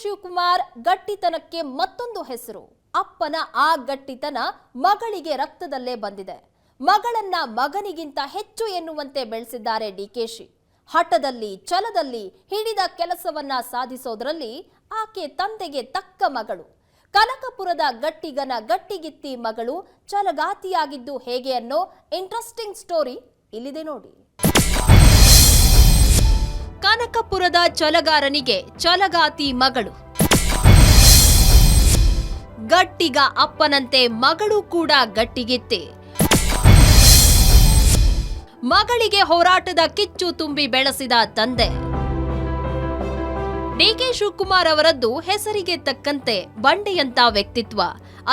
ಶಿವಕುಮಾರ್ ಗಟ್ಟಿತನಕ್ಕೆ ಮತ್ತೊಂದು ಹೆಸರು. ಅಪ್ಪನ ಆ ಗಟ್ಟಿತನ ಮಗಳಿಗೆ ರಕ್ತದಲ್ಲೇ ಬಂದಿದೆ. ಮಗಳನ್ನ ಮಗನಿಗಿಂತ ಹೆಚ್ಚು ಎನ್ನುವಂತೆ ಬೆಳೆಸಿದ್ದಾರೆ ಡಿಕೆಶಿ ಹಠದಲ್ಲಿ, ಛಲದಲ್ಲಿ ಹಿಡಿದ ಕೆಲಸವನ್ನ ಸಾಧಿಸೋದ್ರಲ್ಲಿ ಆಕೆ ತಂದೆಗೆ ತಕ್ಕ ಮಗಳು. ಕನಕಪುರದ ಗಟ್ಟಿಗನ ಗಟ್ಟಿಗಿತ್ತಿ ಮಗಳು ಛಲಗಾತಿಯಾಗಿದ್ದು ಹೇಗೆ ಅನ್ನೋ ಇಂಟ್ರೆಸ್ಟಿಂಗ್ ಸ್ಟೋರಿ ಇಲ್ಲಿದೆ ನೋಡಿ. ಕನಕಪುರದ ಚಲಗಾರನಿಗೆ ಛಲಗಾತಿ ಮಗಳು. ಗಟ್ಟಿಗ ಅಪ್ಪನಂತೆ ಮಗಳು ಕೂಡ ಗಟ್ಟಿಗಿತ್ತೆ. ಮಗಳಿಗೆ ಹೋರಾಟದ ಕಿಚ್ಚು ತುಂಬಿ ಬೆಳೆಸಿದ ತಂದೆ. ಡಿಕೆ ಶಿವಕುಮಾರ್ ಅವರದ್ದು ಹೆಸರಿಗೆ ತಕ್ಕಂತೆ ಬಂಡೆಯಂತ ವ್ಯಕ್ತಿತ್ವ.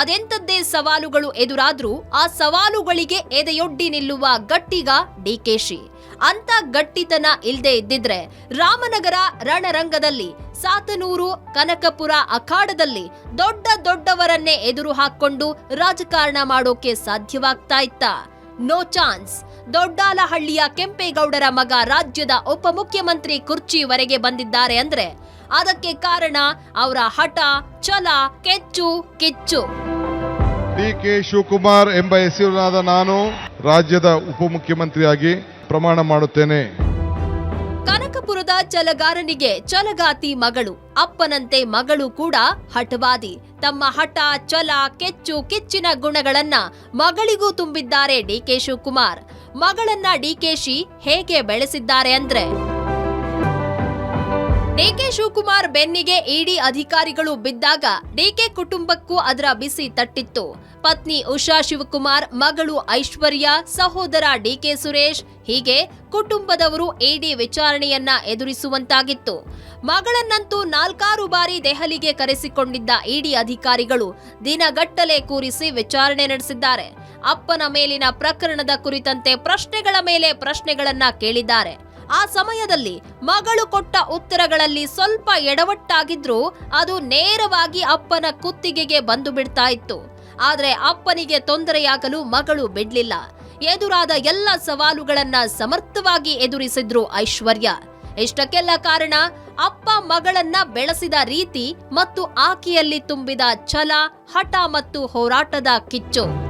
ಅದೆಂತದ್ದೇ ಸವಾಲುಗಳು ಎದುರಾದ್ರೂ ಆ ಸವಾಲುಗಳಿಗೆ ಎದೆಯೊಡ್ಡಿ ನಿಲ್ಲುವ ಗಟ್ಟಿಗ ಡಿಕೆಶಿ ಅಂತ ಗಟ್ಟಿತನ ಇಲ್ಲದೆ ಇದ್ದಿದ್ರೆ ರಾಮನಗರ ರಣರಂಗದಲ್ಲಿ ಸಾತನೂರು ಕನಕಪುರ ಅಖಾಡದಲ್ಲಿ ದೊಡ್ಡ ದೊಡ್ಡವರನ್ನೇ ಎದುರು ಹಾಕೊಂಡು ರಾಜಕಾರಣ ಮಾಡೋಕೆ ಸಾಧ್ಯವಾಗ್ತಾ ಇತ್ತ. No chance. ದೊಡ್ಡಾಲಹಳ್ಳಿಯ ಕೆಂಪೇಗೌಡರ ಮಗ ರಾಜ್ಯದ ಉಪಮುಖ್ಯಮಂತ್ರಿ ಕುರ್ಚಿವರೆಗೆ ಬಂದಿದ್ದಾರೆ ಅಂದ್ರೆ ಅದಕ್ಕೆ ಕಾರಣ ಅವರ ಹಠ ಚಲ ಕೆಚ್ಚು ಕಿಚ್ಚು. ಡಿ ಕೆ ಶಿವಕುಮಾರ್ ಎಂಬ ಹೆಸರಿನಾದ ನಾನು ರಾಜ್ಯದ ಉಪಮುಖ್ಯಮಂತ್ರಿಯಾಗಿ ಪ್ರಮಾಣ ಮಾಡುತ್ತೇನೆ. ಕನಕಪುರದ ಚಲಗಾರನಿಗೆ ಚಲಗಾತಿ ಮಗಳು, ಅಪ್ಪನಂತೆ ಮಗಳು ಕೂಡ ಹಠವಾದಿ. ತಮ್ಮ ಹಠ ಚಲ ಕೆಚ್ಚು, ಕಿಚ್ಚಿನ ಗುಣಗಳನ್ನ ಮಗಳಿಗೂ ತುಂಬಿದ್ದಾರೆ ಡಿಕೆ ಶಿವಕುಮಾರ್. ಮಗಳನ್ನ ಡಿಕೆಶಿ ಹೇಗೆ ಬೆಳೆಸಿದ್ದಾರೆ ಅಂದ್ರೆ ಡಿಕೆ ಶಿವಕುಮಾರ್ ಬೆನ್ನಿಗೆ ಇಡಿ ಅಧಿಕಾರಿಗಳು ಬಿದ್ದಾಗ ಡಿಕೆ ಕುಟುಂಬಕ್ಕೂ ಅದರ ಬಿಸಿ ತಟ್ಟಿತ್ತು. ಪತ್ನಿ ಉಷಾ ಶಿವಕುಮಾರ್, ಮಗಳು ಐಶ್ವರ್ಯ, ಸಹೋದರ ಡಿಕೆ ಸುರೇಶ್, ಹೀಗೆ ಕುಟುಂಬದವರು ಇಡಿ ವಿಚಾರಣೆಯನ್ನ ಎದುರಿಸುವಂತಾಗಿತ್ತು. ಮಗಳನ್ನಂತೂ ನಾಲ್ಕಾರು ಬಾರಿ ದೆಹಲಿಗೆ ಕರೆಸಿಕೊಂಡಿದ್ದ ಇಡಿ ಅಧಿಕಾರಿಗಳು ದಿನಗಟ್ಟಲೆ ಕೂರಿಸಿ ವಿಚಾರಣೆ ನಡೆಸಿದ್ದಾರೆ. ಅಪ್ಪನ ಮೇಲಿನ ಪ್ರಕರಣದ ಕುರಿತಂತೆ ಪ್ರಶ್ನೆಗಳ ಮೇಲೆ ಪ್ರಶ್ನೆಗಳನ್ನ ಕೇಳಿದ್ದಾರೆ. ಆ ಸಮಯದಲ್ಲಿ ಮಗಳು ಕೊಟ್ಟ ಉತ್ತರಗಳಲ್ಲಿ ಸ್ವಲ್ಪ ಎಡವಟ್ಟಾಗಿದ್ರೂ ಅದು ನೇರವಾಗಿ ಅಪ್ಪನ ಕುತ್ತಿಗೆಗೆ ಬಂದು ಬಿಡ್ತಾ ಇತ್ತು. ಆದ್ರೆ ಅಪ್ಪನಿಗೆ ತೊಂದರೆಯಾಗಲು ಮಗಳು ಬಿಡ್ಲಿಲ್ಲ. ಎದುರಾದ ಎಲ್ಲ ಸವಾಲುಗಳನ್ನ ಸಮರ್ಥವಾಗಿ ಎದುರಿಸಿದ್ರು ಐಶ್ವರ್ಯ. ಇಷ್ಟಕ್ಕೆಲ್ಲ ಕಾರಣ ಅಪ್ಪ ಮಗಳನ್ನ ಬೆಳೆಸಿದ ರೀತಿ ಮತ್ತು ಆಕೆಯಲ್ಲಿ ತುಂಬಿದ ಛಲ, ಹಠ ಮತ್ತು ಹೋರಾಟದ ಕಿಚ್ಚು.